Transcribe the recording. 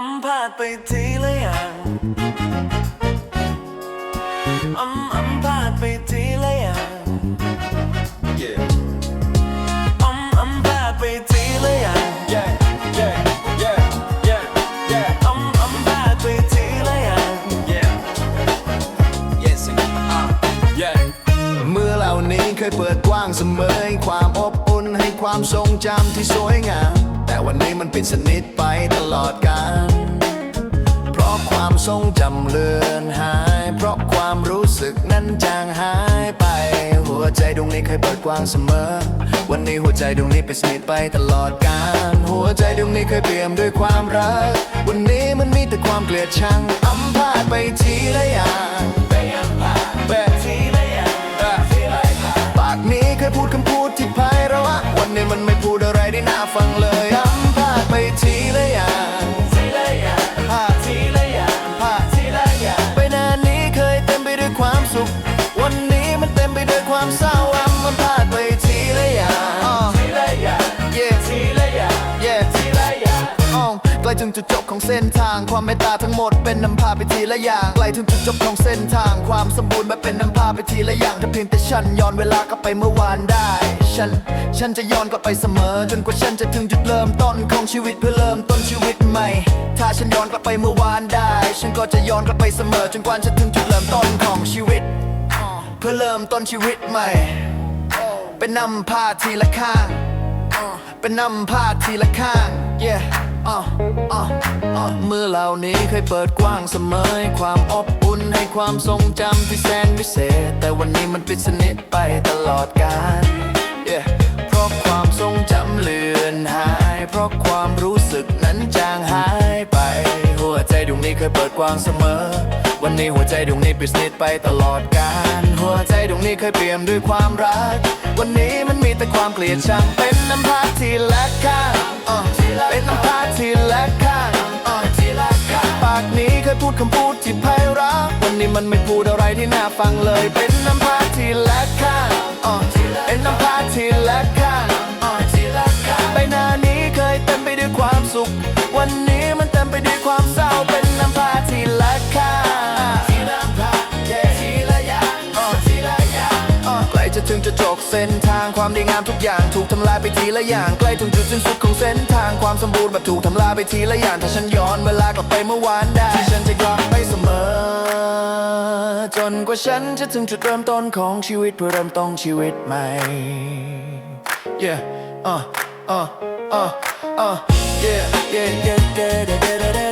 สัมภาษณ์ไปทีละอย่างอำอำพาดไปทีละอย่าง Yeah, อำอำพาดไปทีละอย่าง yeah, yeah, yeah, yeah, yeah, อำอำพาดไปทีละอย่าง yeah. Yes, uh, yeah. เมื่อเหล่านี้เคยเปิดกว้างเสมอให้ความอบอุ่นให้ความทรงจำที่สวยงาม วันนี้มันปิดสนิทไปตลอดกาลเพราะความทรงจำเลือนหาย เพราะความรู้สึกนั้นจางหายไป หัวใจดวงนี้เคยเปิดกว้างเสมอ วันนี้หัวใจดวงนี้ปิดสนิทไปตลอดกาลหัวใจดวงนี้เคยเปี่ยมด้วยความรัก วันนี้มันมีแต่ความเกลียดชังอำพาตไปทีละอย่างไปอำพาตไปทีละอย่างปากนี้เคยพูดคำพูดที่ไพเราะวันนี้มันไม่พูดอะไรได้น่าฟังเลย ถึงจุดจบของเส้นทาง ความเมตตาทั้งหมดเป็นนำพาไปทีละอย่างใกลถึงจุดจบของเส้นทาง ความสมบูรณ์แบบเป็นนำพาไปทีละอย่างถ้าเพียงแต่ฉันย้อนเวลากลับไปเมื่อวานได้ ฉัน ฉันจะย้อนกลับไปเสมอ จนกว่าฉันจะถึงจุดเริ่มต้นของชีวิตเพื่อเริ่มต้นชีวิตใหม่ ถ้าฉันย้อนกลับไปเมื่อวานได้ ฉันก็จะย้อนกลับไปเสมอ จนกว่าจะถึงจุดเริ่มต้นของชีวิต เพื่อเริ่มต้นชีวิตใหม่ เป็นนำพาทีละข้าง เป็นนำพาทีละข้าง yeah เมื่อเหล่านี้เคยเปิดกว้างเสมอความอบอุ่นให้ความทรงจำที่แสนวิเศษ แต่วันนี้มันปิดสนิทไปตลอดกาล yeah เพราะความทรงจำเลือนหาย เพราะความรู้สึกนั้นจางหายไป หัวใจดวงนี้เคยเปิดกว้างเสมอ วันนี้หัวใจดวงนี้ปิดสนิทไปตลอดกาลหัวใจดวงนี้เคยเปี่ยมด้วยความรัก วันนี้มันมีแต่ความเกลียดชังเป็นน้ำพาที ดคำพูดที่ไพเราะวันนี้มันไม่พูดอะไรที่น่าฟังเลย เป็นน้ำพาที่แลกค่า จะถึงจะจบเส้นทางความดีงามทุกอย่างถูกทำลายไปทีละอย่างใกล้ถึงจุดสิ้นสุดของเส้นทางความสมบูรณ์แบบถูกทำลายไปทีละอย่างถ้าฉันย้อนเวลากลับไปเมื่อวานได้ที่ฉันจะกลับไปเสมอ จนกว่าฉันจะถึงจุดเริ่มต้นของชีวิตเพื่อเริ่มต้นชีวิตใหม่ yeah uh uh uh uh yeah yeah yeah yeah yeah